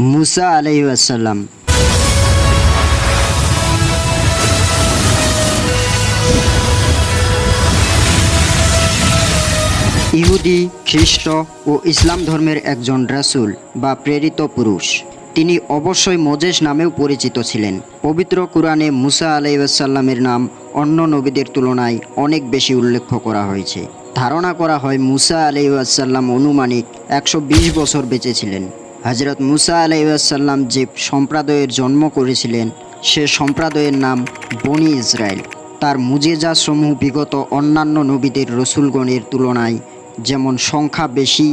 মুসা আলাইসাল্লাম ইহুদি, খ্রিস্ট ও ইসলাম ধর্মের একজন রাসূল বা প্রেরিত পুরুষ। তিনি অবশ্যই মোজেস নামেও পরিচিত ছিলেন। পবিত্র কোরআনে মুসা আলাইসাল্লামের নাম অন্য নবীদের তুলনায় অনেক বেশি উল্লেখ করা হয়েছে। ধারণা করা হয় মুসা আলাই আলাইসাল্লাম অনুমানিক একশো বিশ বছর বেঁচে ছিলেন। হজরত মুসা আলাইসাল্লাম যে সম্প্রদায়ের জন্ম করেছিলেন, সে সম্প্রদায়ের নাম বনি ইসরায়েল। তার মুজেজাসমূহ বিগত অন্যান্য নবীদের রসুলগণের তুলনায় যেমন সংখ্যা বেশি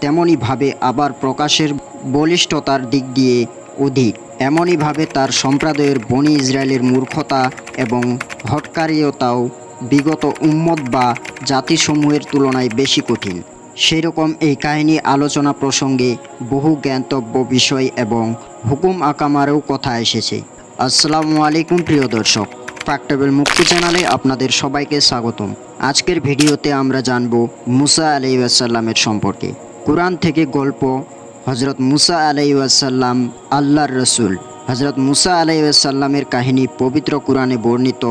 তেমনইভাবে আবার প্রকাশের বলিষ্ঠতার দিক দিয়ে অধিক। এমনইভাবে তার সম্প্রদায়ের বনি ইসরায়েলের মূর্খতা এবং হটকারীয়তাও বিগত উম্মত বা জাতিসমূহের তুলনায় বেশি কঠিন। সেরকম এই কাহিনী আলোচনা প্রসঙ্গে বহু জ্ঞানতব্য বিষয় এবং হুকুম আকামারও কথা এসেছে। আসসালামু আলাইকুম, প্রিয় দর্শক। ফ্যাক্টেবল মুক্তি চ্যানেলে আপনাদের সবাইকে স্বাগতম। আজকের ভিডিওতে আমরা জানব মুসা আলাইসাল্লামের সম্পর্কে। কোরআন থেকে গল্প হজরত মুসা আলাইসাল্লাম আল্লাহর রসুল। হজরত মুসা আলাইসাল্লামের কাহিনী পবিত্র কোরআনে বর্ণিত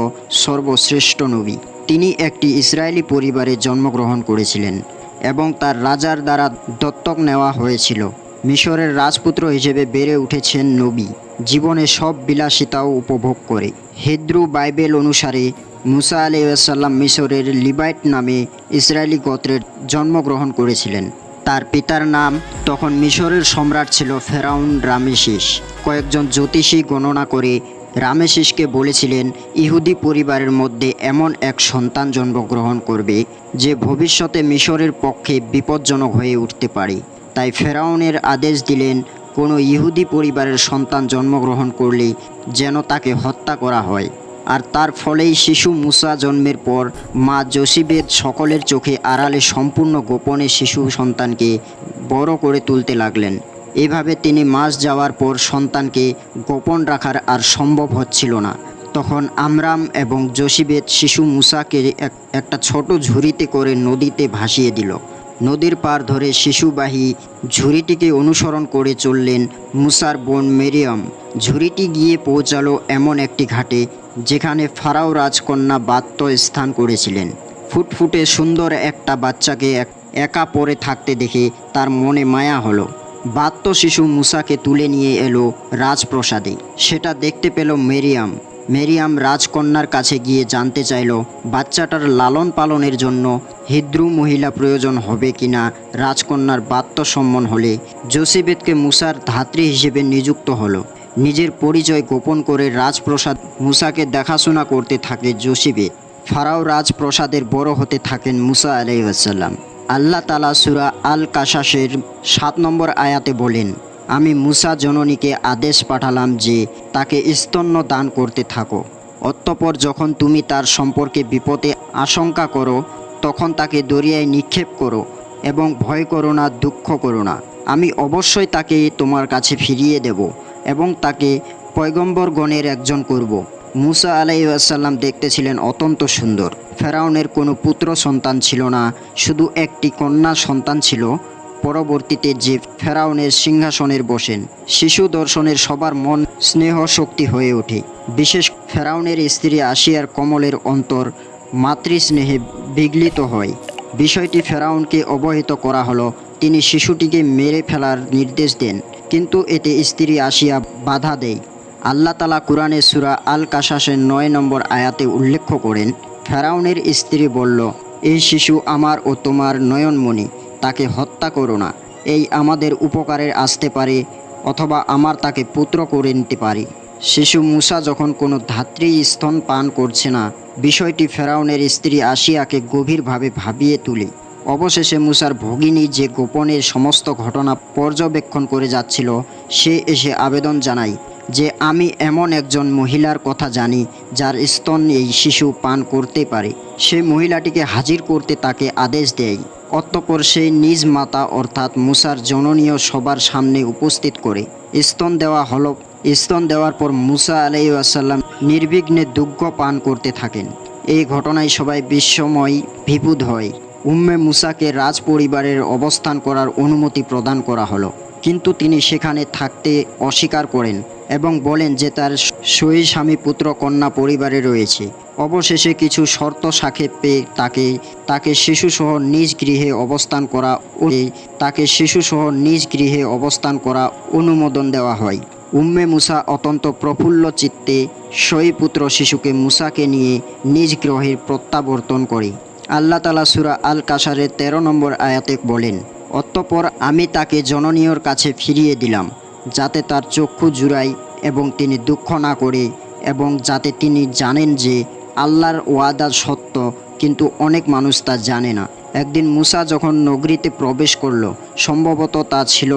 সর্বশ্রেষ্ঠ নবী। তিনি একটি ইসরায়েলি পরিবারে জন্মগ্রহণ করেছিলেন। এবং তার রাজার দ্বারা দত্তক নেওয়া হয়েছিল। মিশরের রাজপুত্র হিসেবে বেড়ে উঠেছেন নবী। জীবনে সব বিলাসিতাও উপভোগ করে। হেদ্রু বাইবেল অনুসারে মুসা আলাইসাল্লাম মিশরের লিবাইট নামে ইসরায়েলি গোত্রের জন্মগ্রহণ করেছিলেন। তার পিতার নাম তখন মিশরের সম্রাট ছিল ফেরাউন রামেশিস। কয়েকজন জ্যোতিষী গণনা করে রামেশিসকে বলেছিলেন, ইহুদি পরিবারের মধ্যে এমন এক সন্তান জন্মগ্রহণ করবে, যে ভবিষ্যতে মিশরের পক্ষে বিপজ্জনক হয়ে উঠতে পারে। তাই ফেরাউনের আদেশ দিলেন, কোনো ইহুদি পরিবারের সন্তান জন্মগ্রহণ করলে যেন তাকে হত্যা করা হয়। আর তার ফলেই শিশু মুসা জন্মের পর মা জসিবেদ সকলের চোখে আড়ালে সম্পূর্ণ গোপনে শিশু সন্তানকে বড় করে তুলতে লাগলেন। এভাবে তিনি মাস যাওয়ার পর সন্তানকে গোপন রাখার আর সম্ভব হচ্ছিল না। তখন আমরাম এবং জসিবেদ শিশু মুসাকে এক, একটা ছোট ঝুড়িতে করে নদীতে ভাসিয়ে দিল। নদীর পার ধরে শিশুবাহী ঝুড়িটিকে অনুসরণ করে চললেন মুসার বোন মেরিয়াম। ঝুড়িটি গিয়ে পৌঁছালো এমন একটি ঘাটে, যেখানে ফারাও রাজকন্যা বাত্য স্থান করেছিলেন। ফুটফুটে সুন্দর একটা বাচ্চাকে এক, একা পড়ে থাকতে দেখে তার মনে মায়া হলো। বাত্য শিশু মুসাকে তুলে নিয়ে এলো রাজপ্রসাদে। সেটা দেখতে পেল মেরিয়াম। মেরিয়াম রাজকন্যার কাছে গিয়ে জানতে চাইল, বাচ্চাটার লালন পালনের জন্য হিদ্রু মহিলা প্রয়োজন হবে কিনা রাজকন্যার বাত্য সম্মন হলে। জোসিবেদকে মুসার ধাত্রী হিসেবে নিযুক্ত হলো। নিজের পরিচয় গোপন করে রাজপ্রসাদ মুসাকে দেখাশোনা করতে থাকে জোসিবেদ ফারাও রাজপ্রসাদের বড় হতে থাকেন মুসা আলাইসাল্লাম আল্লাহ তালা সুরা আল কাশাসের সাত নম্বর আয়াতে বলেন, আমি মুসা জননীকে আদেশ পাঠালাম যে তাকে স্তন্য দান করতে থাকো। অতঃপর যখন তুমি তার সম্পর্কে বিপদে আশঙ্কা করো, তখন তাকে দরিয়ায় নিক্ষেপ করো এবং ভয় করো না, দুঃখ করো না। আমি অবশ্যই তাকে তোমার কাছে ফিরিয়ে দেব এবং তাকে পয়গম্বরগণের একজন করব। মুসা আলাইসাল্লাম দেখতে ছিলেন অত্যন্ত সুন্দর। ফেরাউনের কোনো পুত্র সন্তান ছিল না, শুধু একটি কন্যা সন্তান ছিল। পরবর্তীতে যে ফেরাউনের সিংহাসনের বসেন, শিশু দর্শনের সবার মন স্নেহ শক্তি হয়ে ওঠে। বিশেষ ফেরাউনের স্ত্রী আসিয়ার কমলের অন্তর মাতৃস্নেহে বিগলিত হয়। বিষয়টি ফেরাউনকে অবহিত করা হলো, তিনি শিশুটিকে মেরে ফেলার নির্দেশ দেন, কিন্তু এতে স্ত্রী আসিয়া বাধা দেয়। আল্লাহ তালা কোরআনে সুরা আল কাশাসের নয় নম্বর আয়াতে উল্লেখ করেন ফেরাউনের স্ত্রী বলল, এই শিশু আমার ও তোমার নয়নমণি, তাকে হত্যা করো না। এই আমাদের উপকারে আসতে পারে অথবা আমার তাকে পুত্র করে নিতে পারি। শিশু মুসা যখন কোনো ধাত্রী স্তন পান করছে না, বিষয়টি ফেরাউনের স্ত্রী আসিয়াকে গভীরভাবে ভাবিয়ে তুলে। অবশেষে মুসার ভগিনী যে গোপনের সমস্ত ঘটনা পর্যবেক্ষণ করে যাচ্ছিল, সে এসে আবেদন জানায় যে আমি এমন একজন মহিলার কথা জানি, যার স্তন এই শিশু পান করতে পারে। সে মহিলাটিকে হাজির করতে তাকে আদেশ দেয়। অতঃপর সে নিজ মাতা অর্থাৎ মুসার জননীয় সবার সামনে উপস্থিত করে। স্তন দেওয়া হল, স্তন দেওয়ার পর মুসা আলাইসাল্লাম নির্বিঘ্নে দুগ্ধ পান করতে থাকেন। এই ঘটনায় সবাই বিশ্বময় বিপুদ হয়। উম্মে মুসাকে রাজ পরিবারের অবস্থান করার অনুমতি প্রদান করা হলো। কিন্তু তিনি সেখানে থাকতে অস্বীকার করেন এবং বলেন যে তার সই স্বামী পুত্র কন্যা পরিবারে রয়েছে। অবশেষে কিছু শর্ত সাক্ষেপে তাকে তাকে শিশুসহ নিজ গৃহে অবস্থান করা ও তাকে শিশুসহ নিজ গৃহে অবস্থান করা অনুমোদন দেওয়া হয়। উম্মে মুসা অত্যন্ত প্রফুল্ল চিত্তে সই পুত্র শিশুকে মুসাকে নিয়ে নিজ গ্রহের প্রত্যাবর্তন করে। আল্লাহ তালা সুরা আল কাসারের তেরো নম্বর আয়াতে বলেন অতঃপর আমি তাকে জননীয়র কাছে ফিরিয়ে দিলাম, যাতে তার চক্ষু জুড়াই এবং তিনি দুঃখ না করে এবং যাতে তিনি জানেন যে আল্লাহর ওয়াদা সত্য, কিন্তু অনেক মানুষ তা জানে না। একদিন মুসা যখন নগরীতে প্রবেশ করল, সম্ভবত তা ছিল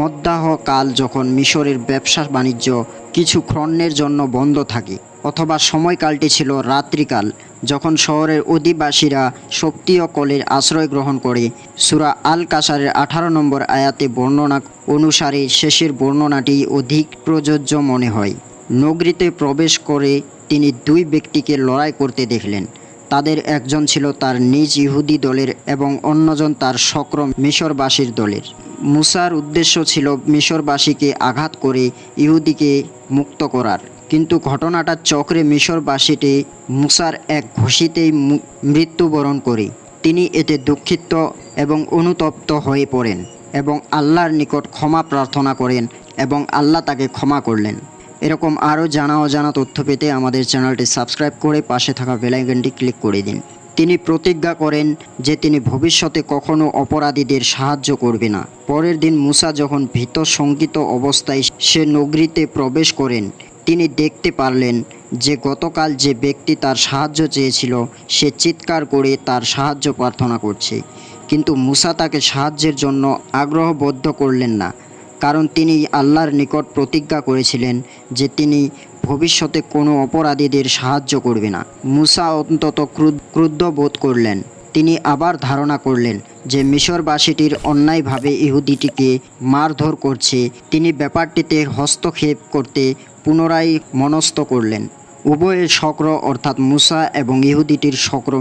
মধ্যাহ কাল যখন মিশরের ব্যবসা বাণিজ্য কিছু ক্ষণের জন্য বন্ধ থাকে। অথবা সময়কালটি ছিল রাত্রিকাল, যখন শহরের অধিবাসীরা শক্তি ও কলের আশ্রয় গ্রহণ করে। সুরা আল কাসারের আঠারো নম্বর আয়াতে বর্ণনা অনুসারে শেষের বর্ণনাটি অধিক প্রযোজ্য মনে হয়। নগরীতে প্রবেশ করে তিনি দুই ব্যক্তিকে লড়াই করতে দেখলেন। তাদের একজন ছিল তার নিজ ইহুদি দলের এবং অন্যজন তার সকর মিশরবাসীর দলের। মুসার উদ্দেশ্য ছিল মিশরবাসীকে আঘাত করে ইহুদিকে মুক্ত করার। কিন্তু ঘটনাটা চক্রে মিশরবাসীটি মুসার এক ঘষিতেই মৃত্যুবরণ করে। তিনি এতে দুঃখিত এবং অনুতপ্ত হয়ে পড়েন এবং আল্লাহর নিকট ক্ষমা প্রার্থনা করেন এবং আল্লাহ তাকে ক্ষমা করলেন। এরকম আরও জানা অজানা তথ্য পেতে আমাদের চ্যানেলটি সাবস্ক্রাইব করে পাশে থাকা বেলাইকনটি ক্লিক করে দিন। তিনি প্রতিজ্ঞা করেন যে তিনি ভবিষ্যতে কখনো অপরাধীদের সাহায্য করবে না। পরের দিন মুসা যখন ভীত শঙ্কিত অবস্থায় সে নগরীতে প্রবেশ করেন তিনি দেখতে পারলেন যে গতকাল যে ব্যক্তি তার সাহায্য চেয়েছিল, সে চিৎকার করে তার সাহায্য প্রার্থনা করছে। কিন্তু মুসা তাকে সাহায্যের জন্য আগ্রহবদ্ধ করলেন না, কারণ তিনি আল্লাহর নিকট প্রতিজ্ঞা করেছিলেন যে তিনি ভবিষ্যতে কোনো অপরাধীদের সাহায্য করবে না। মুসা অন্তত ক্রুদ্ধ বোধ করলেন। তিনি আবার ধারণা করলেন যে মিশরবাসীটির অন্যায়ভাবে ইহুদিটিকে মারধর করছে। তিনি ব্যাপারটিতে হস্তক্ষেপ করতে পুনরায় মনস্থ করলেন। উভয়ের শক্র অর্থাৎ মুসা এবং ইহুদিটির শক্র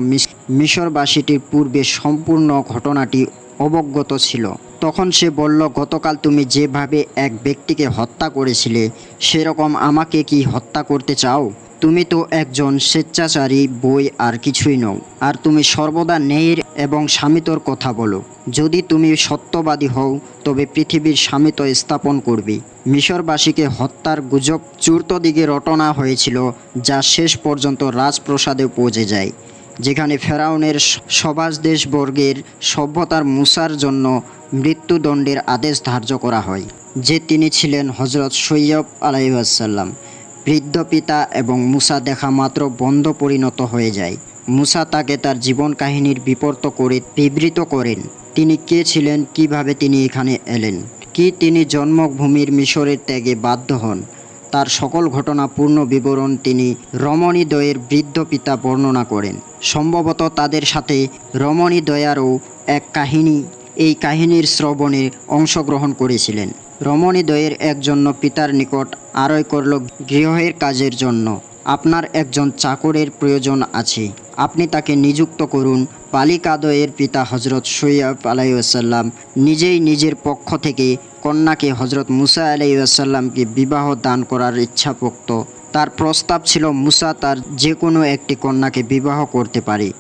মিশরবাসীটির পূর্বে সম্পূর্ণ ঘটনাটি অবগত ছিল। তখন সে বলল, গতকাল তুমি যেভাবে এক ব্যক্তিকে হত্যা করেছিলে, সেরকম আমাকে কি হত্যা করতে চাও? তুমি তো একজন স্বেচ্ছাচারী বই আর কিছুই নও। আর তুমি সর্বদা ন্যায়ের এবং স্বামিতর কথা বলো। যদি তুমি সত্যবাদী হও, তবে পৃথিবীর স্বামিত স্থাপন করবে। মিশরবাসীকে হত্যার গুজব চূর্ত দিকে রটনা হয়েছিল, যা শেষ পর্যন্ত রাজপ্রসাদে পৌঁছে যায়, যেখানে ফেরাউনের সবাসদেশ বর্গের সভ্যতার মুসার জন্য মৃত্যুদণ্ডের আদেশ ধার্য করা হয়, যে তিনি ছিলেন হজরত সৈয়ব আলাইসাল্লাম বৃদ্ধ পিতা এবং মুসা দেখা মাত্র বন্ধ পরিণত হয়ে যায়। মুসা তাকে তার জীবন কাহিনীর বিপর্ত করে বিবৃত করেন। তিনি কে ছিলেন, কীভাবে তিনি এখানে এলেন? কি তিনি জন্মভূমির মিশরের ত্যাগে বাধ্য হন? তার সকল ঘটনা পূর্ণ বিবরণ তিনি রমণীদ্বয়ের বৃদ্ধ পিতা বর্ণনা করেন। সম্ভবত তাদের সাথে রমণীদ্বয়ারও এক কাহিনী, এই কাহিনীর শ্রবণে অংশগ্রহণ করেছিলেন। রমণীদ্বয়ের একজন্য পিতার নিকট আরয় করল গৃহের কাজের জন্য। আপনার একজন চাকরের প্রয়োজন আছে। আপনি তাকে নিযুক্ত করুন। বালিকাদয়ের পিতা হজরত সৈয়ব আলাইসাল্লাম নিজেই নিজের পক্ষ থেকে কন্যাকে হজরত মুসা আলাইসাল্লামকে বিবাহ দান করার ইচ্ছা পোক্ত তার প্রস্তাব ছিল, মুসা তার যে কোনো একটি কন্যাকে বিবাহ করতে পারে।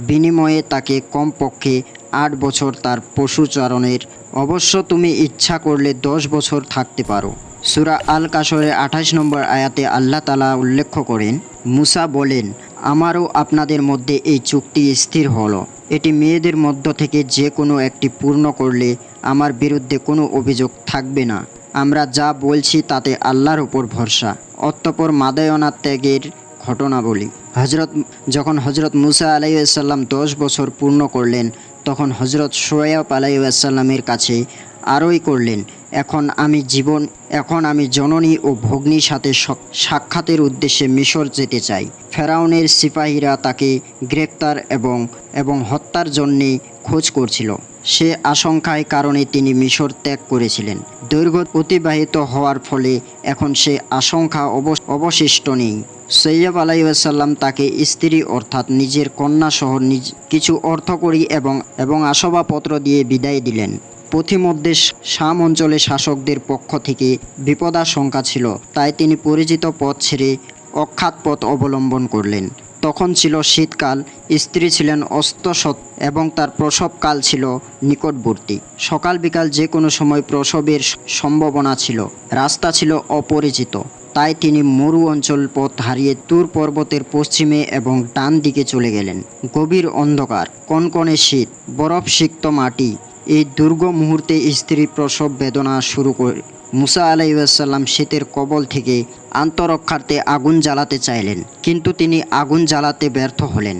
বিনিময়ে তাকে কমপক্ষে আট বছর তার পশুচারণের অবশ্য তুমি ইচ্ছা করলে দশ বছর থাকতে পারো। সুরা আল কাসরের আঠাশ নম্বর আয়াতে আল্লাহ তালা উল্লেখ করেন, মুসা বলেন, আমারও আপনাদের মধ্যে এই চুক্তি স্থির হলো। এটি মেয়েদের মধ্য থেকে যে কোনো একটি পূর্ণ করলে আমার বিরুদ্ধে কোনো অভিযোগ থাকবে না। আমরা যা বলছি তাতে আল্লাহর উপর ভরসা। অতঃপর মাদায়না ত্যাগের ঘটনা বলি হজরত যখন হজরত মুসা আলাইসাল্লাম দশ বছর পূর্ণ করলেন তখন হজরত সোয়াব আলাইসাল্লামের কাছে আরোই করলেন, এখন আমি জীবন, এখন আমি জননী ও ভগ্নীর সাথে সাক্ষাতের উদ্দেশ্যে মিশর যেতে চাই। ফেরাউনের সিপাহীরা তাকে গ্রেপ্তার এবং এবং হত্যার জন্যে খোঁজ করছিল। সে আশঙ্কায় কারণে তিনি মিশর ত্যাগ করেছিলেন। দৈর্ঘ্য অতিবাহিত হওয়ার ফলে এখন সে আশঙ্কা অবশ- অবশিষ্ট নেই। সৈয়ব আলাইসাল্লাম তাকে স্ত্রী অর্থাৎ নিজের কন্যা সহ নিজ কিছু অর্থকরী এবং এবং আসবাবপত্র দিয়ে বিদায় দিলেন। পথিমধ্যে শাম অঞ্চলে শাসকদের পক্ষ থেকে বিপদাশঙ্কা ছিল, তাই তিনি পরিচিত পথ ছেড়ে অখ্যাত পথ অবলম্বন করলেন। তখন ছিল শীতকাল, স্ত্রী ছিলেন অস্তসৎ এবং তার প্রসবকাল ছিল নিকটবর্তী। সকাল বিকাল যে কোনো সময় প্রসবের সম্ভাবনা ছিল, রাস্তা ছিল অপরিচিত। তাই তিনি মরু অঞ্চল পথ হারিয়ে তুর পর্বতের পশ্চিমে এবং ডান দিকে চলে গেলেন। গভীর অন্ধকার, কনকনে শীত, বরফ সিক্ত মাটি, এই দুর্গ মুহূর্তে স্ত্রী প্রসব বেদনা শুরু করে। মুসা আলাইসাল্লাম শীতের কবল থেকে আন্তরক্ষার্থে আগুন জ্বালাতে চাইলেন, কিন্তু তিনি আগুন জ্বালাতে ব্যর্থ হলেন।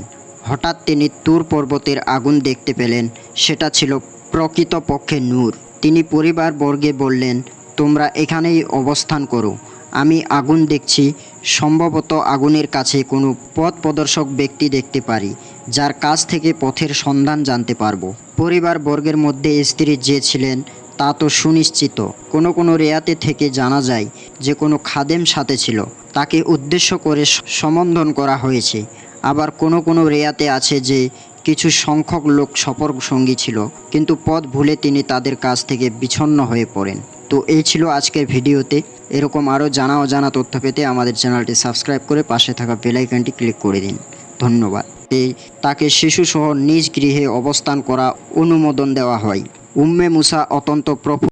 হঠাৎ তিনি তুর পর্বতের আগুন দেখতে পেলেন, সেটা ছিল প্রকৃতপক্ষে নূর। তিনি পরিবারবর্গে বললেন, তোমরা এখানেই অবস্থান করো আমি আগুন দেখছি, সম্ভবত আগুনের কাছে কোনো পথ প্রদর্শক ব্যক্তি দেখতে পারি, যার কাছ থেকে পথের সন্ধান জানতে পারব। পরিবার বর্গের মধ্যে স্ত্রী যে ছিলেন, তা তো সুনিশ্চিত। কোনো কোনো রেয়াতে থেকে জানা যায় যে কোনো খাদেম সাথে ছিল। তাকে উদ্দেশ্য করে স- সম্বোধন করা হয়েছে। আবার কোনো কোনো রেয়াতে আছে যে কিছু সংখ্যক লোক সফর সঙ্গী ছিল, কিন্তু পথ ভুলে তিনি তাদের কাছ থেকে বিচ্ছন্ন হয়ে পড়েন। তো এই ছিল আজকের ভিডিওতে। এরকম আরও জানা অজানা তথ্য পেতে আমাদের চ্যানেলটি সাবস্ক্রাইব করে পাশে থাকা বেলাইকানটি ক্লিক করে দিন। ধন্যবাদ। এই তাকে শিশুসহ নিজ গৃহে অবস্থান করা অনুমোদন দেওয়া হয়। উম্মে মুসা অত্যন্ত প্রফুল্ল